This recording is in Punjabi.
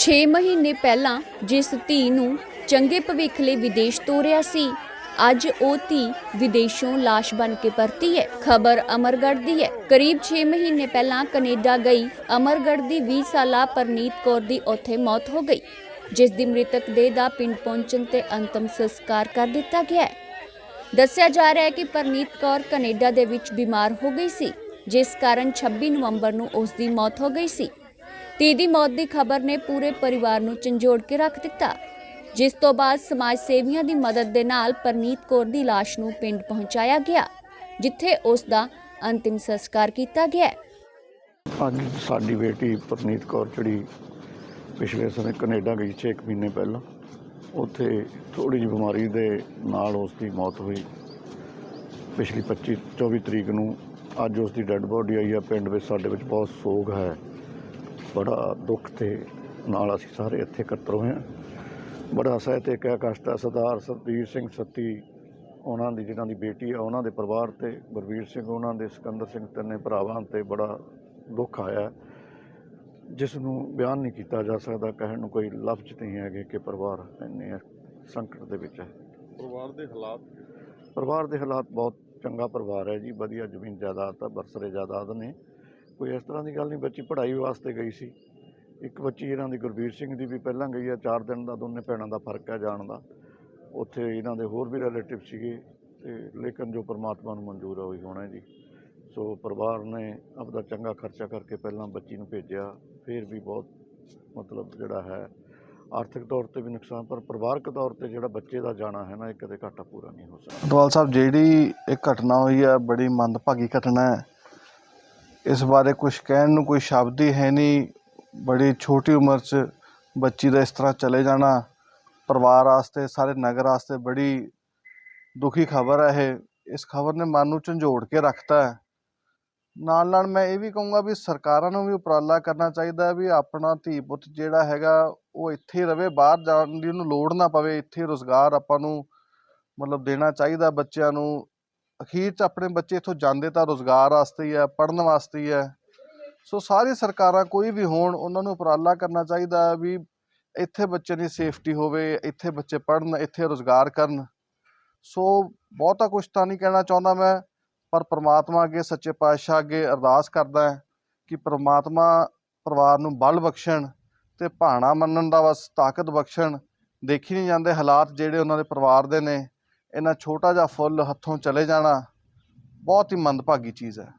6 ਮਹੀਨੇ ਪਹਿਲਾਂ ਜਿਸ ਧੀ ਨੂੰ ਚੰਗੇ ਭਵਿੱਖ ਲਈ ਵਿਦੇਸ਼ ਤੋਰਿਆ ਸੀ, ਅੱਜ ਉਹ ਧੀ ਵਿਦੇਸ਼ੋਂ ਲਾਸ਼ ਬਣ ਕੇ ਪਰਤੀ ਹੈ। ਖਬਰ ਅਮਰਗੜ੍ਹ ਦੀ ਹੈ। ਕਰੀਬ 6 ਮਹੀਨੇ ਪਹਿਲਾਂ ਕੈਨੇਡਾ ਗਈ। ਅਮਰਗੜ੍ਹ ਦੀ 20 ਸਾਲਾ ਪਰਨੀਤ ਕੌਰ ਦੀ ਉੱਥੇ ਮੌਤ ਹੋ ਗਈ, ਜਿਸ ਦੀ ਮ੍ਰਿਤਕ ਦੇਹ ਦਾ ਪਿੰਡ ਪਹੁੰਚਣ ਤੇ ਅੰਤਮ ਸੰਸਕਾਰ ਕਰ ਦਿੱਤਾ ਗਿਆ ਹੈ। ਦੱਸਿਆ ਜਾ ਰਿਹਾ ਹੈ ਕਿ ਪਰਨੀਤ ਕੌਰ ਕੈਨੇਡਾ ਦੇ ਵਿੱਚ ਬਿਮਾਰ ਹੋ ਗਈ ਸੀ, ਜਿਸ ਕਾਰਨ 26 ਨਵੰਬਰ ਨੂੰ ਉਸ ਦੀ ਮੌਤ ਹੋ ਗਈ ਸੀ। ਧੀ ਦੀ ਮੌਤ ਦੀ ਖਬਰ ਨੇ ਪੂਰੇ ਪਰਿਵਾਰ ਨੂੰ ਝੰਜੋੜ ਕੇ ਰੱਖ ਦਿੱਤਾ। ਜਿਸ ਤੋਂ ਬਾਅਦ ਸਮਾਜ ਸੇਵੀਆਂ ਦੀ ਮਦਦ ਦੇ ਨਾਲ ਪਰਨੀਤ ਕੌਰ ਦੀ ਲਾਸ਼ ਨੂੰ ਪਿੰਡ ਪਹੁੰਚਾਇਆ ਗਿਆ, ਜਿੱਥੇ ਉਸ ਦਾ ਅੰਤਿਮ ਸੰਸਕਾਰ ਕੀਤਾ ਗਿਆ ਅੱਜ ਸਾਡੀ ਬੇਟੀ ਪਰਨੀਤ ਕੌਰ, ਜਿਹੜੀ ਪਿਛਲੇ ਸਮੇਂ ਕੈਨੇਡਾ ਗਈ 6 ਮਹੀਨੇ ਪਹਿਲਾਂ, ਉੱਥੇ ਥੋੜੀ ਜਿਹੀ ਬਿਮਾਰੀ ਦੇ ਨਾਲ ਉਸ ਦੀ ਮੌਤ ਹੋਈ। ਪਿਛਲੀ 25 24 ਤਰੀਕ ਨੂੰ ਅੱਜ ਉਸ ਦੀ ਡੈੱਡ ਬੋਡੀ ਆਈ ਹੈ। ਪਿੰਡ ਵਿੱਚ ਸਾਡੇ ਵਿੱਚ ਬਹੁਤ ਸੋਗ ਹੈ। ਬੜਾ ਦੁੱਖ ਤੇ ਨਾਲ ਅਸੀਂ ਸਾਰੇ ਇੱਥੇ ਇਕੱਤਰ ਹੋਏ ਹਾਂ। ਬੜਾ ਸਾਹਿਤਕ ਹੈ ਕਸ਼ਟ ਹੈ ਸਰਦਾਰ ਸਰਬੀਰ ਸਿੰਘ ਸੱਤੀ ਉਹਨਾਂ ਦੀ ਜਿਹਨਾਂ ਦੀ ਬੇਟੀ ਹੈ ਉਹਨਾਂ ਦੇ ਪਰਿਵਾਰ ਤੇ ਗੁਰਵੀਰ ਸਿੰਘ ਉਹਨਾਂ ਦੇ ਸਿਕੰਦਰ ਸਿੰਘ ਤਿੰਨੇ ਭਰਾਵਾਂ ਤੇ ਬੜਾ ਦੁੱਖ ਆਇਆ। ਜਿਸ ਨੂੰ ਬਿਆਨ ਨਹੀਂ ਕੀਤਾ ਜਾ ਸਕਦਾ ਕਹਿਣ ਨੂੰ ਕੋਈ ਲਫ਼ਜ਼ ਨਹੀਂ ਹੈਗੇ ਕਿ ਪਰਿਵਾਰ ਇੰਨੇ ਸੰਕਟ ਦੇ ਵਿੱਚ ਹੈ। ਪਰਿਵਾਰ ਦੇ ਹਾਲਾਤ? ਪਰਿਵਾਰ ਦੇ ਹਾਲਾਤ ਬਹੁਤ ਚੰਗਾ ਪਰਿਵਾਰ ਹੈ ਜੀ ਵਧੀਆ ਜ਼ਮੀਨ ਜਾਇਦਾਦ ਆ ਬਰਸਰੇ ਜਾਇਦਾਦ ਨੇ। ਕੋਈ ਇਸ ਤਰ੍ਹਾਂ ਦੀ ਗੱਲ ਨਹੀਂ, ਬੱਚੀ ਪੜ੍ਹਾਈ ਵਾਸਤੇ ਗਈ ਸੀ। ਇੱਕ ਬੱਚੀ ਇਹਨਾਂ ਦੀ ਗੁਰਬੀਰ ਸਿੰਘ ਦੀ ਵੀ ਪਹਿਲਾਂ ਗਈ ਆ 4 ਦਿਨ ਦਾ ਦੋਨੇ ਭੈਣਾਂ ਦਾ ਫ਼ਰਕ ਹੈ ਜਾਣ ਦਾ। ਉੱਥੇ ਇਹਨਾਂ ਦੇ ਹੋਰ ਵੀ ਰਿਲੇਟਿਵ ਸੀਗੇ ਤੇ ਲੇਕਿਨ ਜੋ ਪਰਮਾਤਮਾ ਨੂੰ ਮਨਜ਼ੂਰ ਹੈ ਉਹੀ ਹੋਣਾ ਜੀ। ਸੋ ਪਰਿਵਾਰ ਨੇ ਆਪਦਾ ਚੰਗਾ ਖਰਚਾ ਕਰਕੇ ਪਹਿਲਾਂ ਬੱਚੀ ਨੂੰ ਭੇਜਿਆ, ਫਿਰ ਵੀ ਬਹੁਤ ਮਤਲਬ ਜਿਹੜਾ ਹੈ, ਆਰਥਿਕ ਤੌਰ ਤੇ ਵੀ ਨੁਕਸਾਨ, ਪਰ ਪਰਿਵਾਰਕ ਤੌਰ ਤੇ ਜਿਹੜਾ ਬੱਚੇ ਦਾ ਜਾਣਾ ਹੈ ਨਾ, ਇਹ ਕਦੇ ਘਾਟਾ ਪੂਰਾ ਨਹੀਂ ਹੋ ਸਕਦਾ। ਅਟਵਾਲ ਸਾਹਿਬ, ਜਿਹੜੀ ਇਹ ਘਟਨਾ ਹੋਈ ਹੈ ਬੜੀ ਮੰਦਭਾਗੀ ਘਟਨਾ ਹੈ। ਇਸ ਬਾਰੇ ਕੁਝ ਕਹਿਣ ਨੂੰ ਕੋਈ ਸ਼ਬਦ ਹੀ ਹੈ ਨਹੀਂ। ਬੜੀ ਛੋਟੀ ਉਮਰ 'ਚ ਬੱਚੀ ਦਾ ਇਸ ਤਰ੍ਹਾਂ ਚਲੇ ਜਾਣਾ, ਪਰਿਵਾਰ ਵਾਸਤੇ, ਸਾਰੇ ਨਗਰ ਵਾਸਤੇ ਬੜੀ ਦੁਖੀ ਖਬਰ ਹੈ ਇਹ। ਇਸ ਖਬਰ ਨੇ ਮਨ ਨੂੰ ਝੰਜੋੜ ਕੇ ਰੱਖਤਾ ਹੈ। ਨਾਲ ਨਾਲ ਮੈਂ ਇਹ ਵੀ ਕਹੂੰਗਾ ਵੀ ਸਰਕਾਰਾਂ ਨੂੰ ਵੀ ਉਪਰਾਲਾ ਕਰਨਾ ਚਾਹੀਦਾ ਵੀ ਆਪਣਾ ਧੀ ਪੁੱਤ ਜਿਹੜਾ ਹੈਗਾ, ਉਹ ਇੱਥੇ ਹੀ ਰਵੇ, ਬਾਹਰ ਜਾਣ ਦੀ ਉਹਨੂੰ ਲੋੜ ਨਾ ਪਵੇ। ਇੱਥੇ ਰੋਜ਼ਗਾਰ ਆਪਾਂ ਨੂੰ ਮਤਲਬ ਦੇਣਾ ਚਾਹੀਦਾ ਬੱਚਿਆਂ ਨੂੰ। ਅਖੀਰ 'ਚ ਆਪਣੇ ਬੱਚੇ ਇੱਥੋਂ ਜਾਂਦੇ ਤਾਂ ਰੋਜ਼ਗਾਰ ਵਾਸਤੇ ਹੀ ਹੈ, ਪੜ੍ਹਨ ਵਾਸਤੇ ਹੀ ਹੈ। ਸੋ ਸਾਰੀ ਸਰਕਾਰਾਂ ਕੋਈ ਵੀ ਹੋਣ, ਉਹਨਾਂ ਨੂੰ ਉਪਰਾਲਾ ਕਰਨਾ ਚਾਹੀਦਾ ਵੀ ਇੱਥੇ ਬੱਚੇ ਦੀ ਸੇਫਟੀ ਹੋਵੇ, ਇੱਥੇ ਬੱਚੇ ਪੜ੍ਹਨ, ਇੱਥੇ ਰੋਜ਼ਗਾਰ ਕਰਨ। ਸੋ ਬਹੁਤਾ ਕੁਝ ਤਾਂ ਨਹੀਂ ਕਹਿਣਾ ਚਾਹੁੰਦਾ ਮੈਂ, ਪਰ ਪ੍ਰਮਾਤਮਾ ਅੱਗੇ, ਸੱਚੇ ਪਾਤਸ਼ਾਹ ਅੱਗੇ ਅਰਦਾਸ ਕਰਦਾ ਹੈ ਕਿ ਪ੍ਰਮਾਤਮਾ ਪਰਿਵਾਰ ਨੂੰ ਬਲ ਬਖਸ਼ਣ ਤੇ ਭਾਣਾ ਮੰਨਣ ਦਾ ਬਸ ਤਾਕਤ ਬਖਸ਼ਣ। ਦੇਖੀ ਨਹੀਂ ਜਾਂਦੇ ਹਾਲਾਤ ਜਿਹੜੇ ਉਹਨਾਂ ਦੇ ਪਰਿਵਾਰ ਦੇ ਨੇ। ਇਹਨਾਂ ਛੋਟਾ ਜਿਹਾ ਫੁੱਲ ਹੱਥੋਂ ਚਲੇ ਜਾਣਾ ਬਹੁਤ ਹੀ ਮੰਦਭਾਗੀ ਚੀਜ਼ ਹੈ।